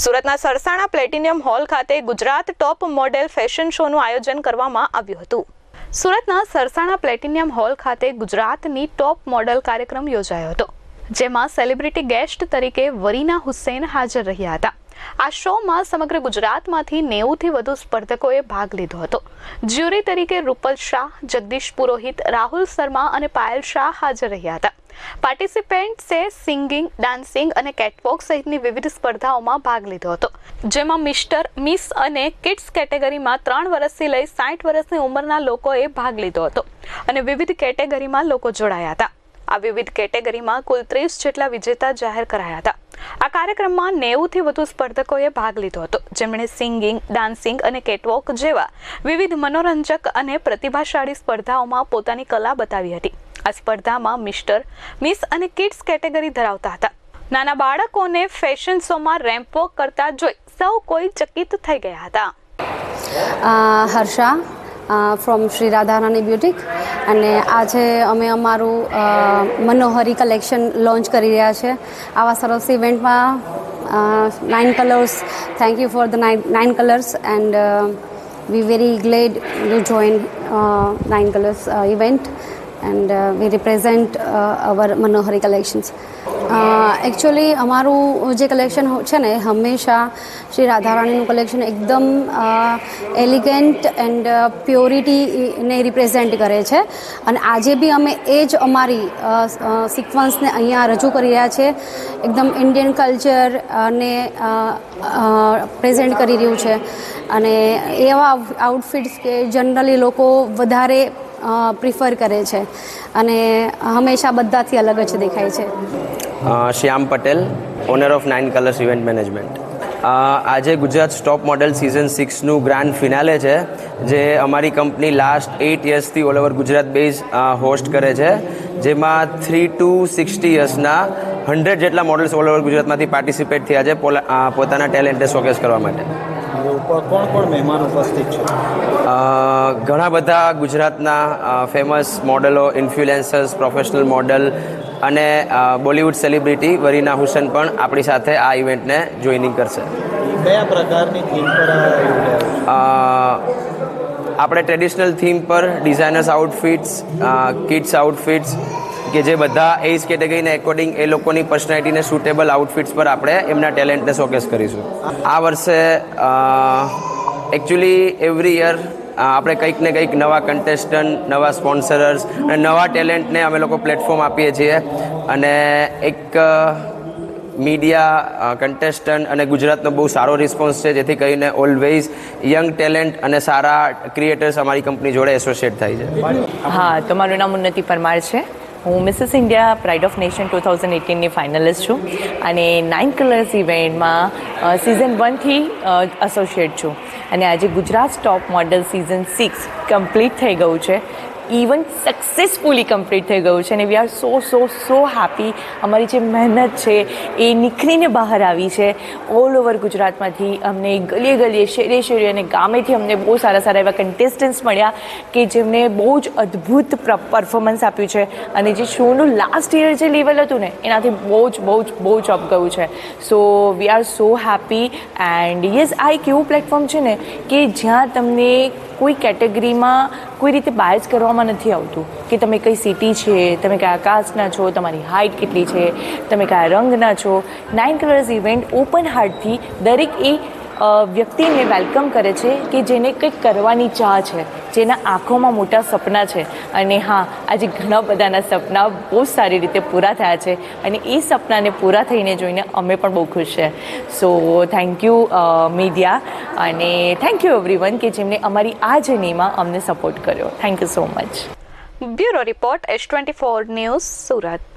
સુરતના Sarsana platinum hall ખાતે ગુજરાત ટોપ model fashion શોનું આયોજન કરવામાં આવ્યું હતું. સુરતના સરસાણા પ્લેટિનિયમ હોલ ખાતે ગુજરાતની ટોપ મોડેલ કાર્યક્રમ યોજાયો હતો, જેમાં સેલિબ્રિટી ગેસ્ટ તરીકે વરીના હુસૈન હાજર રહ્યા હતા. આ શોમાં સમગ્ર ગુજરાતમાંથી નેવુંથી વધુ સ્પર્ધકોએ ભાગ લીધો હતો. જ્યુરી તરીકે રૂપલ શાહ, જગદીશ પુરોહિત, રાહુલ શર્મા અને પાયલ શાહ હાજર રહ્યા હતા. પાર્ટિસિપેન્ટ્સે સિંગિંગ, ડાન્સિંગ અને કેટવોક સહિતની વિવિધ સ્પર્ધાઓમાં ભાગ લીધો હતો. જેમાં મિસ્ટર, મિસ અને કિડ્સ કેટેગરીમાં ત્રણ વર્ષથી લઈ સાઠ વર્ષની ઉંમરના લોકોએ ભાગ લીધો હતો અને વિવિધ કેટેગરીમાં લોકો જોડાયા હતા. આ વિવિધ કેટેગરીમાં કુલ ત્રીસ જેટલા વિજેતા જાહેર કરાયા હતા. આ કાર્યક્રમમાં નેવુંથી વધુ સ્પર્ધકોએ ભાગ લીધો હતો. જેમણે સિંગિંગ, ડાન્સિંગ અને કેટવોક જેવા વિવિધ મનોરંજક અને પ્રતિભાશાળી સ્પર્ધાઓમાં પોતાની કલા બતાવી હતી. આ સ્પર્ધામાં મિસ્ટર, મિસ અને કિડ્સ કેટેગરી ધરાવતા હતા. નાના બાળકોને ફેશન શોમાં રેમ્પ વોક કરતા જોઈ સૌ કોઈ ચકિત થઈ ગયા હતા. Harsha from Shri Radharani boutique. અને આજે અમે અમારું મનોહરી કલેક્શન લોન્ચ કરી રહ્યા છે. આવા સરસ ઇવેન્ટમાં nine colours thank you for the nine colours and we very glad you join nine colours event and we represent our Manohari collections actually અમારું જે કલેક્શન છે ને, હંમેશા શ્રી રાધારાણીનું કલેક્શન એકદમ એલિગન્ટ એન્ડ પ્યોરિટીને રિપ્રેઝેન્ટ કરે છે. અને આજે બી અમે એ જ અમારી સિક્વન્સને અહીંયા રજૂ કરી રહ્યા છે. એકદમ ઇન્ડિયન કલ્ચર ને પ્રેઝન્ટ કરી રહ્યું છે. અને એવા આઉટફિટ્સ કે જનરલી લોકો વધારે પ્રિફર કરે છે. અને હંમેશા બધાથી અલગ જ દેખાય છે. Shyam Patel owner of nine colours event management આજે ગુજરાત સ્ટોપ મોડેલ સિઝન સિક્સનું ગ્રાન્ડ ફિનાલે છે, જે અમારી company last eight યર્સથી all over Gujarat base host કરે છે. જેમાં થ્રી ટુ સિક્સટી યર્સના હંડ્રેડ જેટલા મોડલ્સ ઓલ ઓવર ગુજરાતમાંથી પાર્ટિસિપેટ થયા છે પોતાના ટેલેન્ટને શોકેસ કરવા માટે. કોણ કોણ મહેમાન ઉપસ્થિત છે? ઘણા બધા ગુજરાતના ફેમસ મોડલો ઇન્ફ્લુએન્સર્સ પ્રોફેશનલ મોડલ અને બોલિવૂડ સેલિબ્રિટી વરીના હુસેન પણ આપણી સાથે આ ઇવેન્ટને જોઈનિંગ કરશે. કયા પ્રકારની થીમ પર આપણે ટ્રેડિશનલ થીમ પર ડિઝાઇનર્સ આઉટફિટ્સ કિડ્સ આઉટફિટ્સ કે જે બધા એજ કેટેગરીને એકોર્ડિંગ એ લોકોની પર્સનાલિટીને સુટેબલ આઉટફિટ્સ પર આપણે એમના ટેલેન્ટને શોકેસ કરીશું. આ વર્ષે એકચ્યુઅલી એવરી યર આપણે કંઈક ને કંઈક નવા કન્ટેસ્ટન્ટ નવા સ્પોન્સરર્સ અને નવા ટેલેન્ટને અમે લોકો પ્લેટફોર્મ આપીએ છીએ. અને એક મીડિયા કન્ટેસ્ટન્ટ અને ગુજરાતનો બહુ સારો રિસ્પોન્સ છે, જેથી કરીને ઓલવેઝ યંગ ટેલેન્ટ અને સારા ક્રિએટર્સ અમારી કંપની જોડે એસોસિએટ થાય છે. હા તો મારું નામ ઉન્નતિ પરમાર છે. હું Mrs India pride of nation two thousand એટીનની finalist છું અને નાઇન કલર્સ ઇવેન્ટમાં સિઝન વનથી એસોસિએટ છું. અને આજે Gujarat top model season six complete થઈ ગયું છે. ઇવન સક્સેસફુલી કમ્પ્લીટ થઈ ગયું છે. અને વી are so so so happy અમારી જે મહેનત છે, એ નીકળીને બહાર આવી છે. ઓલ ઓવર ગુજરાતમાંથી અમને ગલીએ ગલીએ શેરે શેરે અને ગામેથી અમને બહુ સારા સારા એવા કન્ટેસ્ટન્ટ્સ મળ્યા કે જેમણે બહુ જ અદ્ભુત પરફોર્મન્સ આપ્યું છે. અને જે શોનું લાસ્ટ યર જે લેવલ હતું ને, એનાથી બહુ જ બહુ જ બહુ જ અપ ગયું છે. So we are so happy and yes આ એક એવું પ્લેટફોર્મ છે ને કે જ્યાં તમને કોઈ કેટેગરીમાં કોઈ રીતે બાયસ કરવામાં નથી આવતું કે તમે કઈ સિટી છે, તમે કયા કાસ્ટના છો, તમારી હાઇટ કેટલી છે, તમે કયા રંગના છો. નાઇન કલર્સ ઇવેન્ટ ઓપન હાર્ટથી દરેક એ વ્યક્તિને વેલકમ કરે છે કે જેને કંઈક કરવાની ચાહ છે, જેના આંખોમાં મોટા સપના છે. અને હા, આજે ઘણા બધાના સપના બહુ સારી રીતે પૂરા થયા છે અને એ સપનાને પૂરા થઈને જોઈને અમે પણ બહુ ખુશ છે. સો થેન્ક યુ મીડિયા અને થેન્ક યુ એવરીવન કે જેમણે અમારી આ જર્નીમાં અમને સપોર્ટ કર્યો. Thank you so much bureau report, S twenty four news Surat.